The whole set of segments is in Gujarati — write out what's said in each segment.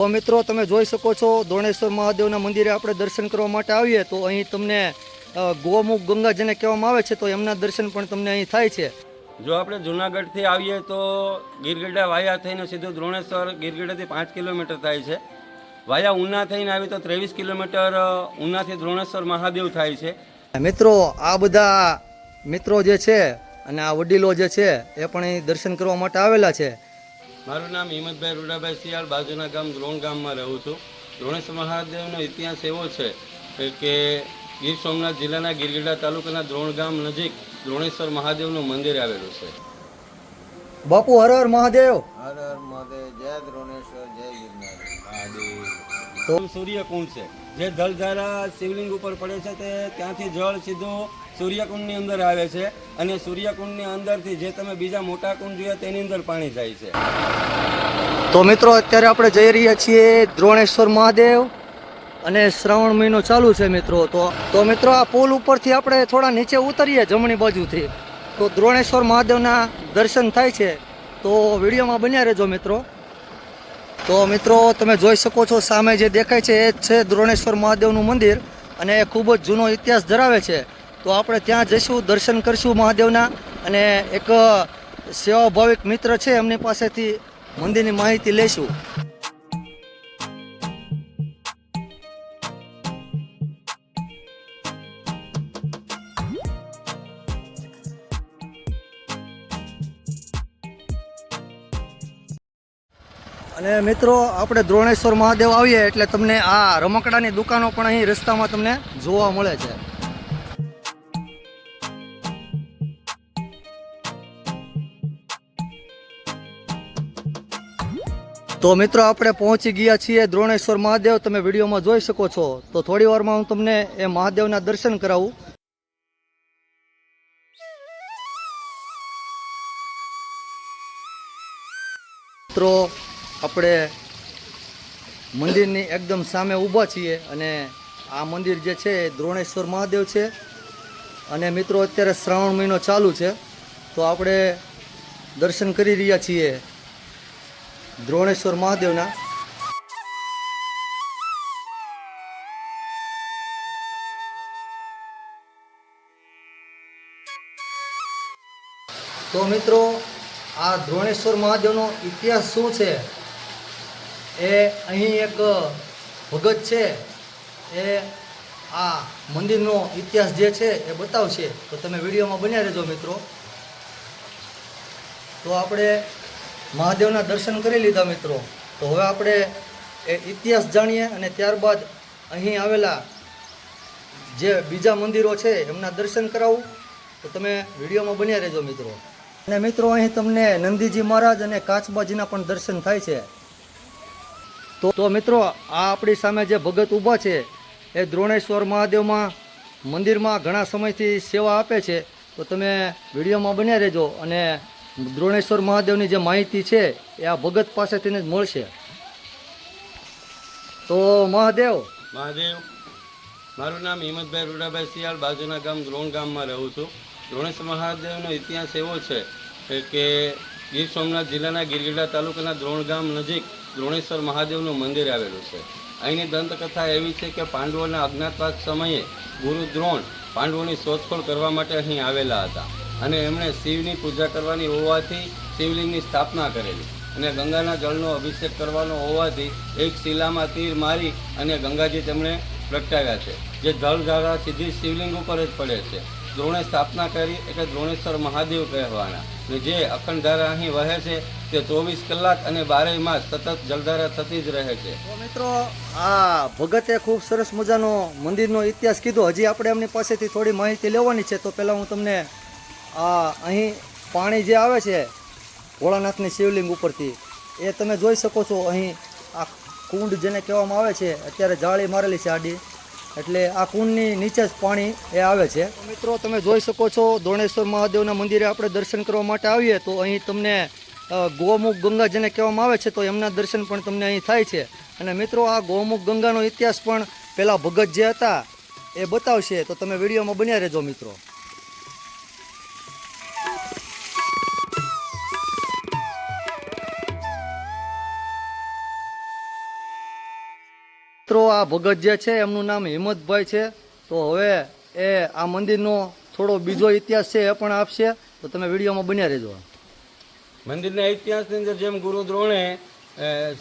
તો મિત્રો તમે જોઈ શકો છો દોણેશ્વર મહાદેવના મંદિરે આપણે દર્શન કરવા માટે આવીએ તો અહીં તમને ગોમુખ ગંગા જેને કહેવામાં આવે છે તો એમના દર્શન પણ તમને અહીં થાય છે. જો આપણે જુનાગઢથી આવીએ તો ગીરગઢડા વાયા થઈને સીધું દ્રોણેશ્વર ગીરગઢડાથી પાંચ કિલોમીટર થાય છે. વાયા ઉના થઈને આવી તો ત્રેવીસ કિલોમીટર ઉનાથી દ્રોણેશ્વર મહાદેવ થાય છે. મિત્રો આ બધા મિત્રો જે છે અને આ વડીલો જે છે એ પણ અહીં દર્શન કરવા માટે આવેલા છે. મારું નામ હિંમતભાઈ રૂડાભાઈ શિયાળ બાજુના ગામ દ્રોણ ગામમાં રહું છું. દ્રોણેશ્વર મહાદેવનો ઇતિહાસ એવો છે કે ગીર સોમનાથ જિલ્લાના ગીરગઢડા તાલુકાના દ્રોણ ગામ નજીક દ્રોણેશ્વર મહાદેવનું મંદિર આવેલું છે. બાપુ હર હર મહાદેવ. હર હર મહાદેવ જય દ્રોણેશ્વર જય ગિરનાર. મહાદેવ સૂર્ય કુંડ છે? જે જલધારા શિવલિંગ ઉપર પડે છે તે ત્યાંથી જળ સીધું સૂર્યકુંડની અંદર આવે છે અને સૂર્યકુંડની અંદરથી જે તમે બીજા મોટા કુંડ જોયા તેની અંદર પાણી જાય છે. તો મિત્રો, અત્યારે આપણે જઈ રહ્યા છીએ દ્રોણેશ્વર મહાદેવ અને શ્રાવણ મહિનો ચાલુ છે મિત્રો. તો તો મિત્રો, આ પુલ ઉપરથી આપણે થોડા નીચે ઉતરીએ જમણી બાજુથી. તો દ્રોણેશ્વર મહાદેવના દર્શન થાય છે. તો વિડીયોમાં બન્યા રહેજો મિત્રો. તો મિત્રો, તમે જોઈ શકો છો, સામે જે દેખાય છે એ જ છે દ્રોણેશ્વર મહાદેવનું મંદિર અને એ ખૂબ જ જૂનો ઇતિહાસ ધરાવે છે. તો આપણે ત્યાં જઈશું, દર્શન કરીશું મહાદેવના. અને એક સેવાભાવિક મિત્ર છે, એમની પાસેથી મંદિરની માહિતી લઈશું. અને મિત્રો, આપણે દ્રોણેશ્વર મહાદેવ આવીએ એટલે તમને આ રમકડાની દુકાનો પણ અહીં રસ્તામાં તમને જોવા મળે છે. તો મિત્રો આપણે પહોંચી ગયા છીએ દ્રોણેશ્વર મહાદેવ. તમે વિડીયોમાં જોઈ શકો છો. તો થોડી વારમાં હું તમને એ મહાદેવના દર્શન કરાવું. મિત્રો, આપણે મંદિરની એકદમ સામે ઊભા છીએ અને આ મંદિર જે છે એ દ્રોણેશ્વર મહાદેવ છે. અને મિત્રો, અત્યારે શ્રાવણ મહિનો ચાલુ છે. તો આપણે દર્શન કરી રહ્યા છીએ. દ્રોણેશ્વર મહાદેવના તો મિત્રો, આ દ્રોણેશ્વર મહાદેવનો ઇતિહાસ શું છે? એ અહીં એક ભગત છે. એ આ મંદિરનો ઇતિહાસ જે છે એ બતાવશે. તો તમે વિડીયોમાં બન્યા રહેજો મિત્રો. તો આપણે મહાદેવના દર્શન કરી લીધા મિત્રો. તો હવે આપણે એ ઇતિહાસ જાણીએ અને ત્યારબાદ અહીં આવેલા જે બીજા મંદિરો છે, એમના દર્શન કરાવું. તો તમે વિડીયોમાં બન્યા રહેજો મિત્રો. અને મિત્રો, અહીં તમને નંદીજી મહારાજ અને કાચબાજીના પણ દર્શન થાય છે. તો તો મિત્રો, આ આપણી સામે જે ભગત ઊભા છે, એ દ્રોણેશ્વર મહાદેવમાં મંદિરમાં ઘણા સમયથી સેવા આપે છે. તો તમે વિડીયોમાં બન્યા રહેજો અને દ્રોણેશ્વર મહાદેવની જે માહિતી છે, એ આ ભગત પાસેથી જ મળશે. તો મહાદેવ. મહાદેવ, મારું નામ હિંમતભાઈ રૂડાભાઈ શિયાળ, બાજુના ગામ દ્રોણ ગામમાં રહું છું. દ્રોણેશ્વર મહાદેવનો ઇતિહાસ એવો છે કે ગીર સોમનાથ જિલ્લાના ગિરગીડા તાલુકાના દ્રોણ ગામ નજીક દ્રોણેશ્વર મહાદેવનું મંદિર આવેલું છે. અહીંની દંતકથા એવી છે કે પાંડવોના અજ્ઞાતવાસ સમયે ગુરુ દ્રોણ પાંડવોની શોધખોળ કરવા માટે અહીં આવેલા હતા. અને એમણે શિવની પૂજા કરવાની હોવાથી શિવલિંગની સ્થાપના કરેલી. અને ગંગાના જળનો અભિષેક કરવાનો હોવાથી એક શિલામાં તીર મારી અને ગંગાજી તેમણે પ્રગટાવ્યા છે. જે જળધારા સીધી શિવલિંગ ઉપર જ પડે છે. દ્રોણે સ્થાપના કરી એટલે દ્રોણેશ્વર મહાદેવ કહેવાના. ને જે અખંડ ધારા અહીં વહે છે તે ચોવીસ કલાક અને બારેય માસ સતત જળધારા થતી જ રહે છે. મિત્રો, આ ભગતે ખૂબ સરસ મજાનો મંદિરનો ઇતિહાસ કીધો. હજી આપણે એમની પાસેથી થોડી માહિતી લેવાની છે. તો પહેલાં હું તમને આ અહીં પાણી જે આવે છે, ભોળાનાથની શિવલિંગ ઉપરથી, એ તમે જોઈ શકો છો અહીં આ કુંડ જેને કહેવામાં આવે છે, અત્યારે જાળી મારેલી છે આડી. એટલે આ કુંડની નીચે જ પાણી એ આવે છે. મિત્રો, તમે જોઈ શકો છો દોણેશ્વર મહાદેવના મંદિરે આપણે દર્શન કરવા માટે આવીએ, તો અહીં તમને ગોમુખ ગંગા જેને કહેવામાં આવે છે, તો એમના દર્શન પણ તમને અહીં થાય છે. અને મિત્રો, આ ગોમુખ ગંગાનો ઇતિહાસ પણ પેલા ભગત જે હતા, એ બતાવશે. તો તમે વિડીયોમાં બન્યા રહેજો, મિત્રો. મિત્રો, આ ભગત જે છે, એમનું નામ હિંમતભાઈ છે. તો હવે એ આ મંદિરનો થોડો બીજો ઇતિહાસ છે એ પણ આપશે. તો તમે વિડીયોમાં બન્યા રહેજો. મંદિરના ઇતિહાસની અંદર જેમ ગુરુ દ્રોણે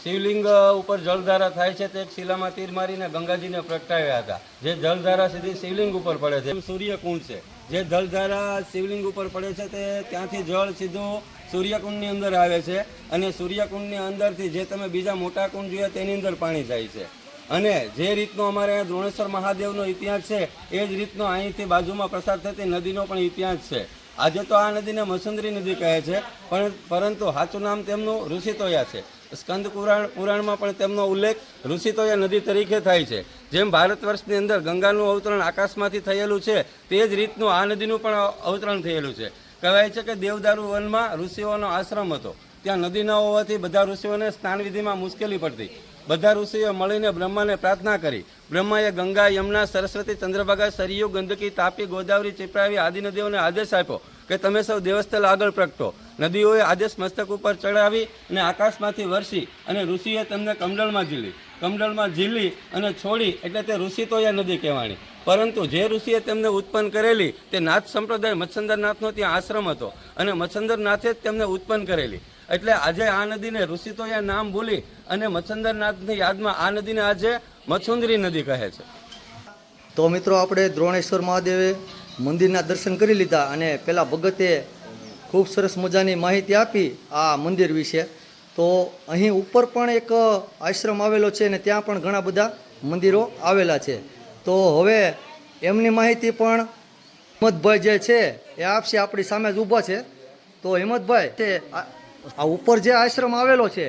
શિવલિંગ ઉપર જળધારા થાય છે, તે શિલામાં તીર મારીને ગંગાજીને પ્રગટાવ્યા હતા. જે જળધારા સીધી શિવલિંગ ઉપર પડે છે. સૂર્યકુંડ છે. જે જળધારા શિવલિંગ ઉપર પડે છે, તે ત્યાંથી જળ સીધું સૂર્યકુંડની અંદર આવે છે. અને સૂર્યકુંડની અંદરથી જે તમે બીજા મોટા કુંડ જોયા, તેની અંદર પાણી જાય છે. અને જે રીતનો અમારે દ્રોણેશ્વર મહાદેવનો ઇતિહાસ છે, એ જ રીતનો અહીંથી બાજુમાં પ્રસાર થતી નદીનો પણ ઇતિહાસ છે. આજે તો આ નદીને મસુંદરી નદી કહે છે, પણ પરંતુ સાચું નામ તેમનું ઋષિતોયા છે. સ્કંદ પુરાણ, પુરાણમાં પણ તેમનો ઉલ્લેખ ઋષિતોયા નદી તરીકે થાય છે. જેમ ભારત વર્ષની અંદર ગંગાનું અવતરણ આકાશમાંથી થયેલું છે, તે જ રીતનું આ નદીનું પણ અવતરણ થયેલું છે. કહેવાય છે કે દેવદારુ વનમાં ઋષિઓનો આશ્રમ હતો. ત્યાં નદી ન હોવાથી બધા ઋષિઓને સ્નાન વિધિમાં મુશ્કેલી પડતી. બધા ઋષિઓ મળીને બ્રહ્માને પ્રાર્થના કરી. બ્રહ્માએ ગંગા, યમુના, સરસ્વતી, ચંદ્રભાગા, સરયુ, ગંદકી, તાપી, ગોદાવરી, ચિપરાવી આદિ નદીઓને આદેશ આપ્યો કે તમે સૌ દેવસ્થળ આગળ પ્રગટો. નદીઓએ આદેશ મસ્તક ઉપર ચડાવી અને આકાશમાંથી વરસી અને ઋષિએ તેમને કમંડળમાં ઝીલી. કમંડળમાં ઝીલી અને છોડી એટલે તે ઋષિ તો એ નદી કહેવાણી. પરંતુ જે ઋષિએ તેમને ઉત્પન્ન કરેલી તે નાથ સંપ્રદાય મચ્છંદરનાથનો ત્યાં આશ્રમ હતો અને મચ્છંદરનાથે જ તેમને ઉત્પન્ન કરેલી. એટલે આજે આ નદીને ઋષિતોયા નામ ભૂલી અને મચ્છંદરનાથની યાદમાં આ નદીને આજે મચ્છુંદરી નદી કહે છે. તો મિત્રો આપણે દ્રોણેશ્વર મહાદેવે મંદિરના દર્શન કરી લીધા અને પેલા ભગતે ખૂબ સરસ મજાની માહિતી આપી આ મંદિર વિશે. તો અહીં ઉપર પણ એક આશ્રમ આવેલો છે અને ત્યાં પણ ઘણા બધા મંદિરો આવેલા છે. તો હવે એમની માહિતી પણ હિંમતભાઈ જે છે એ આપશે, આપણી સામે જ ઊભા છે. તો હિંમતભાઈ, તે આ ઉપર જે આશ્રમ આવેલો છે,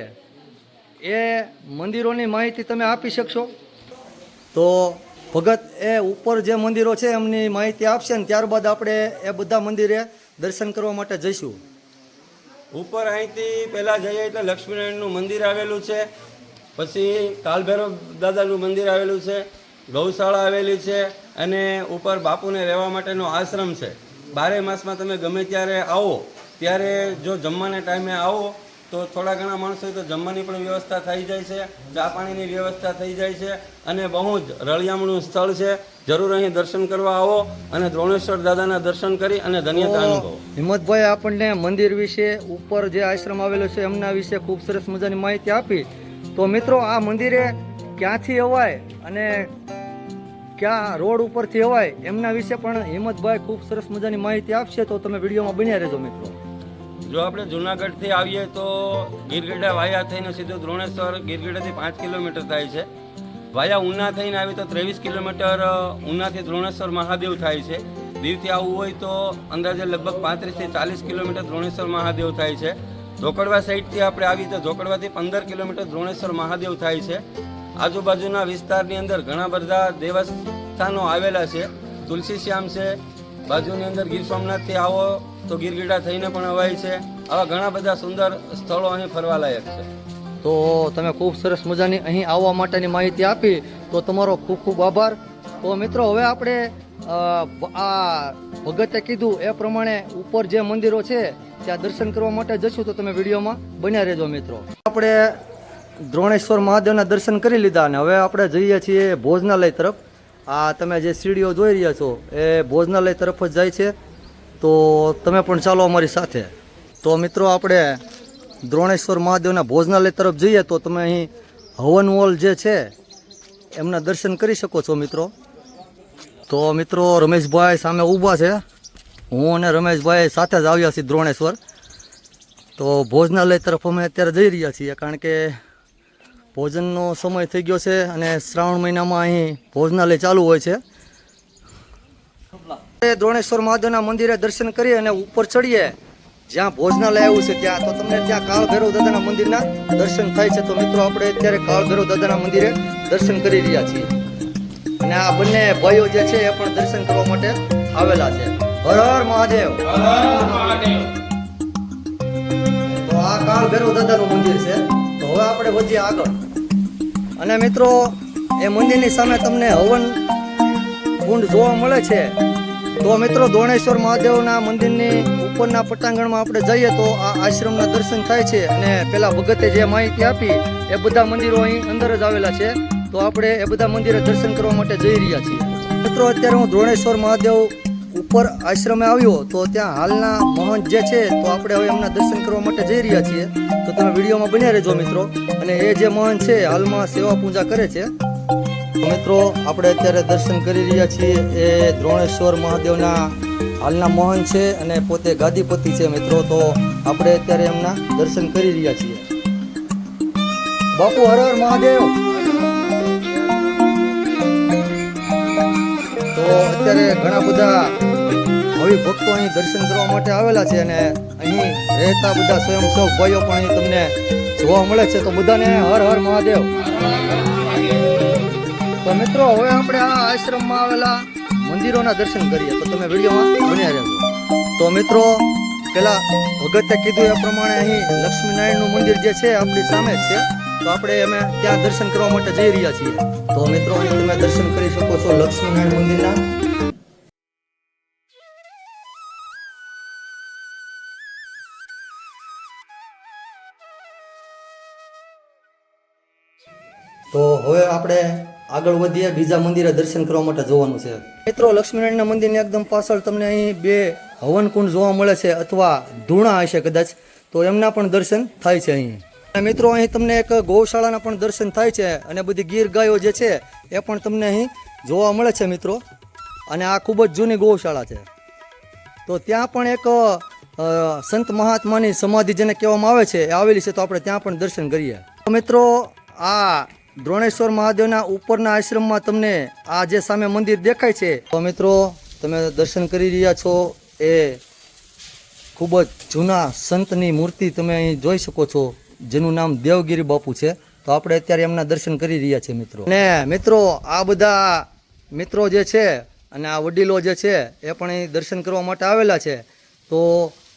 એ મંદિરોની માહિતી તમે આપી શકશો? તો ભગત એ ઉપર જે મંદિરો છે, એમની માહિતી આપશે ને ત્યારબાદ આપણે એ બધા મંદિરે દર્શન કરવા માટે જઈશું. ઉપર અહીંથી પહેલાં જઈએ એટલે લક્ષ્મીનારાયણનું મંદિર આવેલું છે, પછી કાલભૈરવ દાદાનું મંદિર આવેલું છે, ગૌશાળા આવેલી છે અને ઉપર બાપુને રહેવા માટેનો આશ્રમ છે. બારે માસમાં તમે ગમે ત્યારે આવો ત્યારે જો જમવાના ટાઈમે આવો તો થોડા ઘણા માણસો તો જમવાની પણ વ્યવસ્થા થઈ જાય છે ચા પાણીની વ્યવસ્થા થઈ જાય છે અને બહુ જ રળિયામણું સ્થળ છે. જરૂર અહીં દર્શન કરવા આવો અને દ્રોણેશ્વર દાદાના દર્શન કરી અને ધન્યતા અનુભવો. હિંમતભાઈ આપણને મંદિર વિશે ઉપર જે આશ્રમ આવેલો છે એમના વિશે ખૂબ સરસ મજાની માહિતી આપી. તો મિત્રો આ મંદિરે ક્યાંથી અવાય અને ક્યાં રોડ ઉપરથી અવાય એમના વિશે પણ હિંમતભાઈ ખૂબ સરસ મજાની માહિતી આપશે. તો તમે વિડીયોમાં બન્યા રહેજો મિત્રો. જો આપણે જુનાગઢથી આવીએ તો ગીરગઢડા વાયા થઈને સીધું દ્રોણેશ્વર ગીરગઢડાથી પાંચ કિલોમીટર થાય છે. વાયા ઉના થઈને આવી તો ત્રેવીસ કિલોમીટર ઉનાથી દ્રોણેશ્વર મહાદેવ થાય છે. દીવથી આવવું હોય તો અંદાજે લગભગ પાંત્રીસથી ચાલીસ કિલોમીટર દ્રોણેશ્વર મહાદેવ થાય છે. ઝોકડવા સાઈડથી આપણે આવી તો ઝોકડવાથી પંદર કિલોમીટર દ્રોણેશ્વર મહાદેવ થાય છે. આજુબાજુના વિસ્તારની અંદર ઘણા બધા દેવસ્થાનો આવેલા છે. તુલસી શ્યામ છે બાજુની અંદર ગીર સોમનાથથી આવો તો ગીરગીડા થઈને પણ અવાય છે. આવા ઘણા બધા સુંદર સ્થળો અહીં ફરવાલાયક છે. તો તમે ખૂબ સરસ મજાની અહીં આવવા માટેની માહિતી આપી, તો તમારો ખૂબ ખૂબ આભાર. તો મિત્રો, હવે આપણે આ ભગતે કીધું એ પ્રમાણે ઉપર જે મંદિરો છે, ત્યાં દર્શન કરવા માટે જશું. તો તમે વિડીયોમાં બન્યા રહેજો મિત્રો. આપણે દ્રોણેશ્વર મહાદેવના દર્શન કરી લીધા અને હવે આપણે જઈએ છીએ ભોજનાલય તરફ. આ તમે જે સીડીઓ જોઈ રહ્યા છો, એ ભોજનાલય તરફ જ જાય છે. તો તમે પણ ચાલો અમારી સાથે. તો મિત્રો, આપણે દ્રોણેશ્વર મહાદેવના ભોજનાલય તરફ જઈએ તો તમે અહીં હવન હોલ જે છે, એમના દર્શન કરી શકો છો મિત્રો. તો મિત્રો, રમેશભાઈ સામે ઊભા છે. હું અને રમેશભાઈ સાથે જ આવ્યા છીએ દ્રોણેશ્વર. તો ભોજનાલય તરફ અમે અત્યારે જઈ રહ્યા છીએ, કારણ કે ભોજનનો સમય થઈ ગયો છે અને શ્રાવણ મહિનામાં અહીં ભોજનાલય ચાલુ હોય છે. દ્રોણેશ્વર મહાદેવના મંદિરે દર્શન કરીએ અને ઉપર ચડીએ. જ્યાં ભોજનાલય આવ્યું છે ત્યાં તો તમને ત્યાં કાળ ભૈરવ દાદાના મંદિરના દર્શન થાય છે. તો મિત્રો આપણે અત્યારે કાળ ભૈરવ દાદાના મંદિરે દર્શન કરી રહ્યા છીએ. અને આ બંને ભાઈઓ જે છે એ પણ દર્શન કરવા માટે આવેલા છે. હર હર મહાદેવ. તો આ કાળ ભૈરવ દાદાનું મંદિર છે. આપણે વધીએ આગળ. અને મિત્રો, એ મંદિરની સામે તમને હવન કુંડ જોવા મળે છે. તો મિત્રો દોણેશ્વર મહાદેવના મંદિરની ઉપરના પટાંગણમાં આપણે જઈએ તો આ આશ્રમના દર્શન થાય છે અને પેલા ભગતે જે માહિતી આપી, એ બધા મંદિરો અહીં અંદર જ આવેલા છે. તો આપણે એ બધા મંદિરે દર્શન કરવા માટે જઈ રહ્યા છીએ. મિત્રો, અત્યારે હું દ્રોણેશ્વર મહાદેવ ઉપર આશ્રમે આવ્યો તો ત્યાં હાલના મહંત જે છે તો આપણે હવે એમના દર્શન કરવા માટે જઈ રહ્યા છીએ. તો તમે વિડીયોમાં બન્યા રહેજો મિત્રો. અને એ જે મહંત છે હાલમાં સેવા પૂજા કરે છે. મિત્રો, આપણે અત્યારે દર્શન કરી રહ્યા છીએ એ દ્રોણેશ્વર મહાદેવના હાલના મહંત છે અને પોતે ગાદીપતિ છે મિત્રો. તો આપણે અત્યારે એમના દર્શન કરી રહ્યા છીએ. બાપુ, હર હર મહાદેવ. તો અત્યારે ઘણા બધા ભાવિ ભક્તો અહીં દર્શન કરવા માટે આવેલા છે અને અહીં રહેતા બધા સ્વયંસેવક ભાઈઓ પણ અહીં તમને જોવા મળે છે. તો બધાને હર હર મહાદેવ. તો મિત્રો, હવે આપણે આ આશ્રમમાં આવેલા મંદિરોના દર્શન કરીએ. તો તમે વિડીયોમાં બન્યા રહેજો. તો મિત્રો પેલા ભગતે કીધું એ પ્રમાણે અહીં લક્ષ્મીનારાયણનું મંદિર જે છે આપણી સામે જ છે. તો આપણે અમે ત્યાં દર્શન કરવા માટે જઈ રહ્યા છીએ. તો મિત્રો તમે દર્શન કરી શકો છો લક્ષ્મીનારાયણ મંદિરના. તો હવે આપણે આગળ વધીએ, બીજા મંદિરે દર્શન કરવા માટે જવાનું છે. મિત્રો, લક્ષ્મીનારાયણના મંદિરની એકદમ પાછળ તમને અહીં બે હવન કુંડ જોવા મળે છે અથવા ધૂણા હશે કદાચ. તો એમના પણ દર્શન થાય છે અહીં. મિત્રો, અહીં તમને એક ગૌશાળાના પણ દર્શન થાય છે અને બધી ગીર ગાયો જે છે, એ પણ તમને અહીં જોવા મળે છે મિત્રો. અને આ ખૂબ જ જૂની ગૌશાળા છે. તો ત્યાં પણ એક સંત મહાત્માની સમાધિ જેને કહેવામાં આવે છે, એ આવેલી છે, તો આપણે ત્યાં પણ દર્શન કરીએ. મિત્રો, આ દ્રોણેશ્વર મહાદેવના ઉપરના આશ્રમમાં તમને આ જે સામે મંદિર દેખાય છે, તો મિત્રો, તમે દર્શન કરી રહ્યા છો, એ ખૂબ જ જૂના સંતની મૂર્તિ તમે અહીં જોઈ શકો છો. જેનું નામ દેવગીરી બાપુ છે, તો આપણે અત્યારે એમના દર્શન કરી રહ્યા છીએ મિત્રો. ને મિત્રો, આ બધા મિત્રો જે છે અને આ વડીલો જે છે, એ પણ અહીં દર્શન કરવા માટે આવેલા છે. તો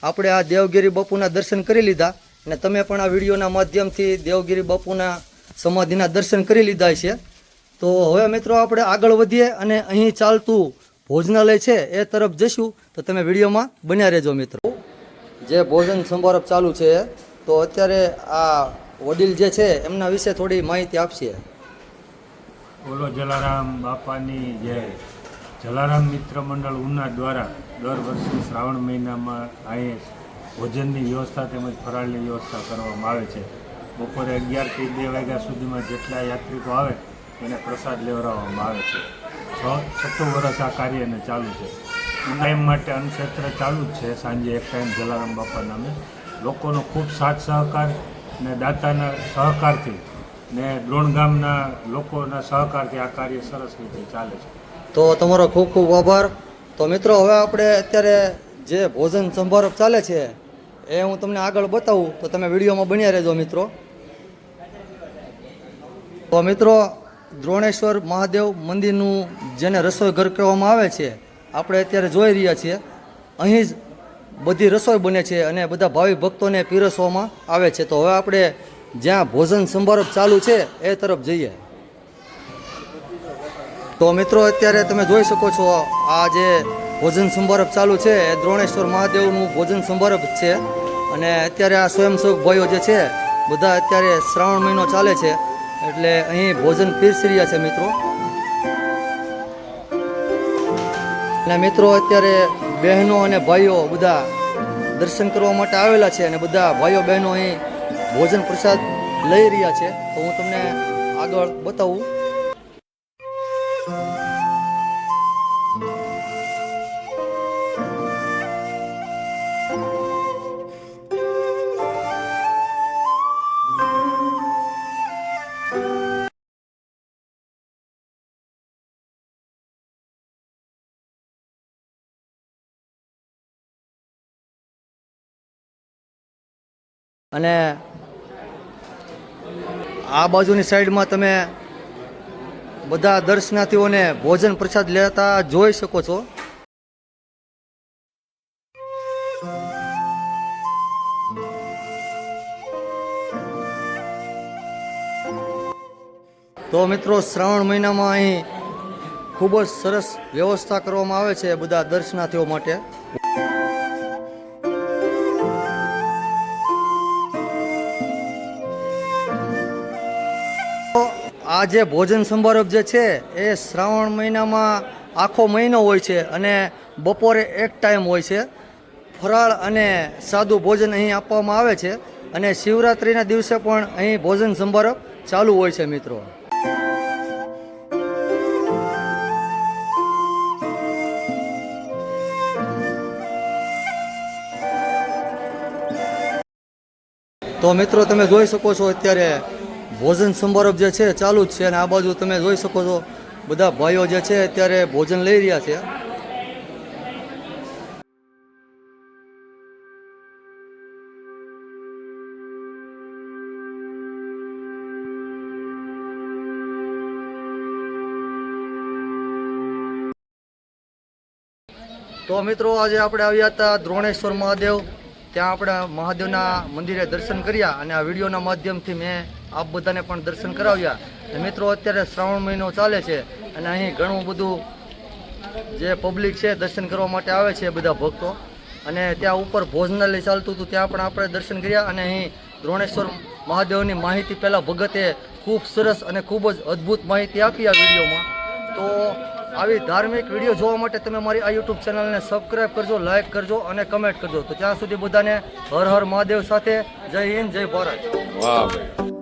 આપણે આ દેવગીરી બાપુના દર્શન કરી લીધા અને તમે પણ આ વિડીયોના માધ્યમથી દેવગીરી બાપુના સમાધિના દર્શન કરી લીધા છે. તો હવે મિત્રો, આપણે આગળ વધીએ અને અહીં ચાલતું ભોજનાલય છે, એ તરફ જઈશું. તો તમે વિડીયોમાં બન્યા રહેજો મિત્રો. જે ભોજન સમારંભ ચાલુ છે તો અત્યારે આ વડીલ જે છે, એમના વિશે થોડી માહિતી આપશે. બોલો જલારામ બાપાની જય. જલારામ મિત્ર મંડળ ઉના દ્વારા દર વર્ષે શ્રાવણ મહિનામાં અહીં ભોજનની વ્યવસ્થા તેમજ ફરાળની વ્યવસ્થા કરવામાં આવે છે. બપોરે અગિયારથી બે વાગ્યા સુધીમાં જેટલા યાત્રિકો આવે, એને પ્રસાદ લેવડાવવામાં આવે છે. છ, છઠ્ઠું વર્ષ આ કાર્યને ચાલુ છે. ટાઈમ માટે અન્નક્ષેત્ર ચાલુ જ છે. સાંજે એક ટાઈમ જલારામ બાપા નામે લોકોનો ખૂબ સાથ સહકાર ને દાતાના સહકારથી ને દ્રોણ ગામના લોકોના સહકારથી આ કાર્ય સરસ રીતે ચાલે છે. તો તમારો ખૂબ ખૂબ આભાર. તો મિત્રો, હવે આપણે અત્યારે જે ભોજન સમારંભ ચાલે છે એ હું તમને આગળ બતાવું. તો તમે વિડીયોમાં બન્યા રહેજો મિત્રો. તો મિત્રો, દ્રોણેશ્વર મહાદેવ મંદિરનું જેને રસોઈ ઘર કહેવામાં આવે છે, આપણે અત્યારે જોઈ રહ્યા છીએ. અહીં જ બધી રસોઈ બને છે અને બધા ભાવિ ભક્તોને પીરસવામાં આવે છે. તો હવે આપણે જ્યાં ભોજન સંભારભ ચાલુ છે એ તરફ જઈએ. તો મિત્રો, અત્યારે તમે જોઈ શકો છો, આ જે ભોજન સંભારભ ચાલુ છે એ દ્રોણેશ્વર મહાદેવનું ભોજન સંભારભ છે. અને અત્યારે આ સ્વયંસેવક ભાઈઓ જે છે, બધા અત્યારે શ્રાવણ મહિનો ચાલે છે. એટલે અહીં ભોજન પીરસી રહ્યા છે મિત્રો. અને મિત્રો, અત્યારે બહેનો અને ભાઈઓ બધા દર્શન કરવા માટે આવેલા છે અને બધા ભાઈઓ બહેનો અહીં ભોજન પ્રસાદ લઈ રહ્યા છે. તો હું તમને આગળ બતાવું. અને આ બાજુની સાઈડમાં તમે બધા દર્શનાર્થીઓને ભોજન પ્રસાદ લેતા જોઈ શકો છો. તો મિત્રો, શ્રાવણ મહિનામાં અહીં ખૂબ જ સરસ વ્યવસ્થા કરવામાં આવે છે બધા દર્શનાર્થીઓ માટે. આ આ જે ભોજન સમારોહ જે છે એ શ્રાવણ મહિનામાં આખો મહિનો હોય છે અને બપોરે એક ટાઈમ હોય છે. ફરાળ અને સાદું ભોજન અહીં આપવામાં આવે છે અને શિવરાત્રિના દિવસે પણ અહીં ભોજન સમારોહ ચાલુ હોય છે મિત્રો. તો મિત્રો તમે જોઈ શકો છો અત્યારે ભોજન સમારોહ જે છે ચાલુ જ છે અને આ બાજુ તમે જોઈ શકો છો, બધા ભાઈઓ જે છે અત્યારે ભોજન લઈ રહ્યા છે. તો મિત્રો, આજે આપણે આવ્યા હતા દ્રોણેશ્વર મહાદેવ. ત્યાં આપણે મહાદેવના મંદિરે દર્શન કર્યા અને આ વિડીયોના માધ્યમથી મેં આપ બધાને પણ દર્શન કરાવ્યા મિત્રો, અત્યારે શ્રાવણ મહિનો ચાલે છે અને અહીં ઘણું બધું જે પબ્લિક છે, દર્શન કરવા માટે આવે છે બધા ભક્તો. અને ત્યાં ઉપર ભોજનાલય ચાલતું હતું, ત્યાં પણ આપણે દર્શન કર્યા અને અહીં દ્રોણેશ્વર મહાદેવની માહિતી પહેલાં ભગતે ખૂબ સરસ અને ખૂબ જ અદ્ભુત માહિતી આપી આ વિડીયોમાં. તો આવી ધાર્મિક વીડિયો જોવા માટે તમે મારી આ યુટ્યુબ ચેનલને સબસ્ક્રાઈબ કરજો લાઈક કરજો અને કમેન્ટ કરજો. તો ત્યાં સુધી બધાને હર હર મહાદેવ સાથે જય હિન્દ, જય ભારત.